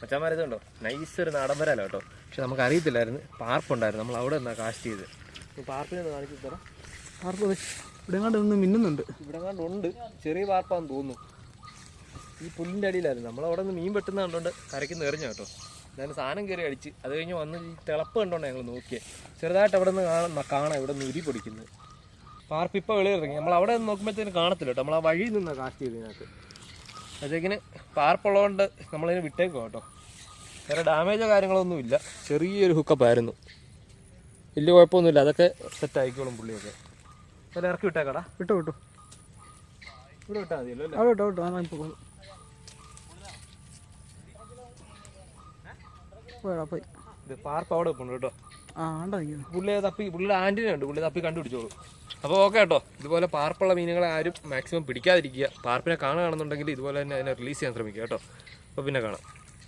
മച്ചാമാരത് കണ്ടോ നൈസ് ഒരു നാടൻ വരാലോ കേട്ടോ. പക്ഷെ നമുക്ക് അറിയത്തില്ലായിരുന്നു പാർപ്പുണ്ടായിരുന്നു നമ്മൾ അവിടെ നിന്നാണ് കാസ്റ്റ് ചെയ്ത്. പാർപ്പിനെ കാണിച്ചു തരാം. പാർപ്പ് ഇവിടെ കണ്ട് ഒന്ന് മിന്നുന്നുണ്ട്. ഇവിടെ കണ്ട് ഉണ്ട്. ചെറിയ പാർപ്പാന്ന് തോന്നുന്നു. ഈ പുല്ലിന്റെ അടിയിലായിരുന്നു. നമ്മൾ അവിടെ നിന്ന് മീൻ വെട്ടുന്ന കണ്ടോണ്ട് കരയ്ക്ക് എറിഞ്ഞു കേട്ടോ. ഞാൻ സാധനം കയറി അടിച്ച്. അത് കഴിഞ്ഞ് വന്ന് ഈ തിളപ്പ് കണ്ടോണ്ട് ഞങ്ങൾ നോക്കിയത് ചെറുതായിട്ട് അവിടെ നിന്ന് കാണാം കാണാം ഇവിടെ നിന്ന് ഉരി പൊടിക്കുന്നത്. പാർപ്പ് ഇപ്പോൾ വെളിയിറങ്ങി നമ്മൾ അവിടെ നിന്ന് നോക്കുമ്പോഴത്തേന് കാണത്തില്ല കേട്ടോ. നമ്മൾ ആ വഴി നിന്നാണ് കാസ്റ്റ് ചെയ്തതിനകത്ത് അപ്പോഴത്തേക്കിന് പാർപ്പുള്ളതുകൊണ്ട് നമ്മളതിന് വിട്ടേക്കും കേട്ടോ. വേറെ ഡാമേജോ കാര്യങ്ങളൊന്നും ഇല്ല. ചെറിയൊരു ഹുക്കപ്പ് ആയിരുന്നു. വലിയ കുഴപ്പമൊന്നുമില്ല. അതൊക്കെ സെറ്റ് ആയിക്കോളും പുള്ളിയൊക്കെ. അതിൽ ഇറക്കി വിട്ടേക്കടാ. വിട്ടു വിട്ടു. ഇവിടെ വിട്ടാൽ മതിയല്ലോ അല്ലേ? വിട്ടോ വിട്ടോ ഞാൻ പോയി. ഇത് പാർപ്പ് അവിടെ വെക്കുന്നു കേട്ടോ. പുള്ളിയെ തപ്പി പുള്ളിയുടെ ആന്റിനെ ഉണ്ട് പുള്ളി തപ്പി കണ്ടുപിടിച്ചോളൂ. അപ്പോൾ ഓക്കെ കേട്ടോ. ഇതുപോലെ പാർപ്പുള്ള മീനുകളെ ആരും മാക്സിമം പിടിക്കാതിരിക്കുക. പാർപ്പിനെ കാണുകയാണെന്നുണ്ടെങ്കിൽ ഇതുപോലെ തന്നെ അതിനെ റിലീസ് ചെയ്യാൻ ശ്രമിക്കുക കേട്ടോ. അപ്പോൾ പിന്നെ കാണാം.